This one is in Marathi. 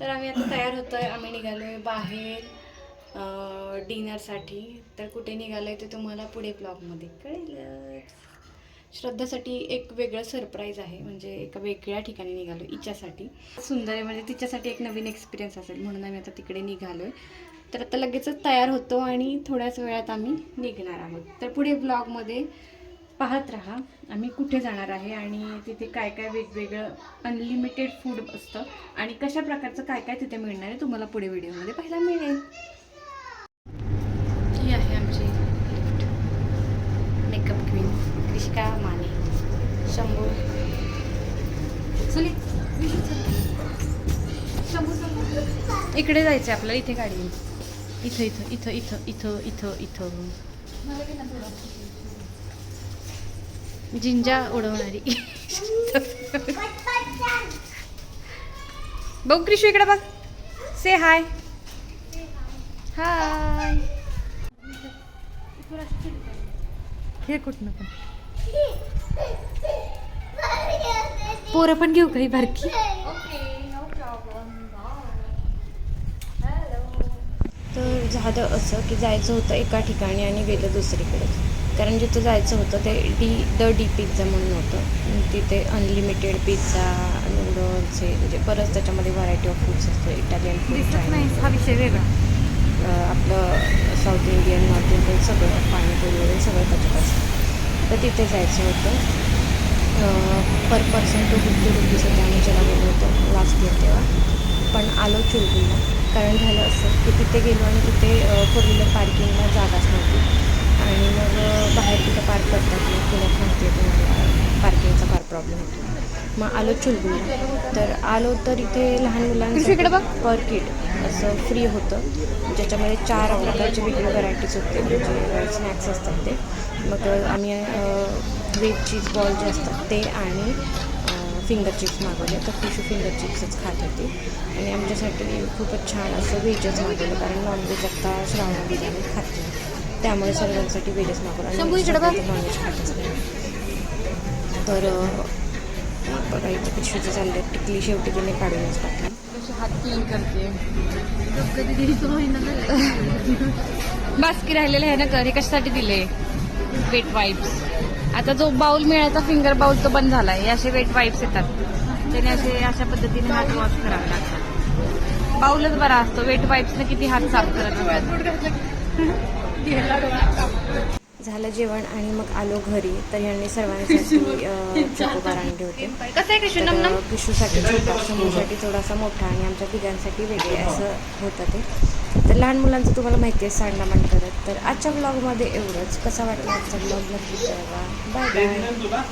तर आम्ही आता तयार होतो आहे आम्ही निघालो आहे बाहेर डिनरसाठी. तर कुठे निघालो आहे ते तुम्हाला पुढे ब्लॉगमध्ये कळेल श्रद्धासाठी एक वेगळं सरप्राईज आहे. म्हणजे एका वेगळ्या ठिकाणी निघालो हिच्यासाठी. सुंदर आहे. म्हणजे तिच्यासाठी एक नवीन एक्सपिरियन्स असेल. म्हणून आम्ही आता तिकडे निघालो आहे तर आता लगेचच तयार होतो आणि थोड्याच वेळात आम्ही निघणार आहोत. तर पुढे ब्लॉगमध्ये पाहत राहा. आम्ही कुठे जाणार आहे आणि तिथे काय काय वेगवेगळं अनलिमिटेड फूड असतं आणि कशा प्रकारचं काय काय तिथे मिळणार आहे तुम्हाला पुढे व्हिडिओमध्ये पाहायला मिळेल. ही आहे आमची मेकअप क्वीन क्रिशिका माने. शंभू. चली. शंभू. इकडे जायचं आपल्याला इथे गाडी आहे. इथं इथं इथं इथं इथं इथं इथं. जिंजा उडवणारी. बघ क्रिशू इकडे बघ. से हाय हाय हे कुठनं पण. पोरं पण घेऊ काही बारकी? तर झालं असं की जायचं होतं एका ठिकाणी आणि गेलं दुसरीकडे. कारण जिथं जायचं होतं ते डी द डी पिझ्झा म्हणून होतं. तिथे अनलिमिटेड पिझ्झा नूडल्स हे म्हणजे बरंच त्याच्यामध्ये व्हरायटी ऑफ फूड्स असतं. इटालियन फूड हा विषय वेगळा. आपलं साऊथ इंडियन नॉर्थ इंडियन सगळं पाणीपुरी वगैरे सगळं त्याच्यात असतं. तर तिथे जायचं होतं. Per person two fifty rupees होते आम्ही ज्याला गेलो होतो लास्ट इयर तेव्हा. पण आलो चुलबुलला. कारण झालं असं की तिथे गेलो आणि तिथे फोर व्हीलर पार्किंगला जागाच नव्हती. आणि मग बाहेर कुठं पार्क करतात पुण्यात माहिती आहे तुम्हाला पार्किंगचा फार प्रॉब्लेम होतो. मग आलो चुलबुलला तर आलो तर इथे लहान मुलांसाठी पर किड असं फ्री होतं. ज्याच्यामध्ये चार प्रकारचे वेगवेगळे व्हरायटीज होते म्हणजे स्नॅक्स असतात ते. मग आम्ही व्हेज चीज बॉल जे असतात ते आणि फिंगर चिप्स मागवले. तर फिशू फिंगर चिप्सच खात होते. आणि आमच्यासाठी खूपच छान असं व्हेजच मागवलं कारण नॉनव्हेज आत्ता श्रावण दिल्याने खात नाही. त्यामुळे सर्वांसाठी व्हेजच मागवलं तर बघा इथं पिशवीचं चाललं टिकली शेवटी तिने काढूनच टाकली. हात क्लीन करते. बास्की राहिलेले आहे ना कर हे कशासाठी दिले? वेट वाईप्स आता जो बाउल मिळायचा फिंगर बाउल तो बंद झाला आहे असे वेट वाईप्स येतात. त्याने असे अशा पद्धतीने हात वॉश करावे लागतात. बाउलच बरा असतो. वेट वाईप्सने किती हात साफ करत झालं जेवण आणि मग आलो घरी. तर यांनी सर्वांसाठी चोकोबार आणले होते. पिशूसाठी छोटा थोडासा मोठा आणि आमच्या तिघांसाठी वेगळे असं होतं ते. तर लहान मुलांचं तुम्हाला माहिती आहे सांडामांड करत तर आजच्या ब्लॉगमध्ये एवढंच. कसा वाटला आजचा ब्लॉग नक्की कळवा. Bye bye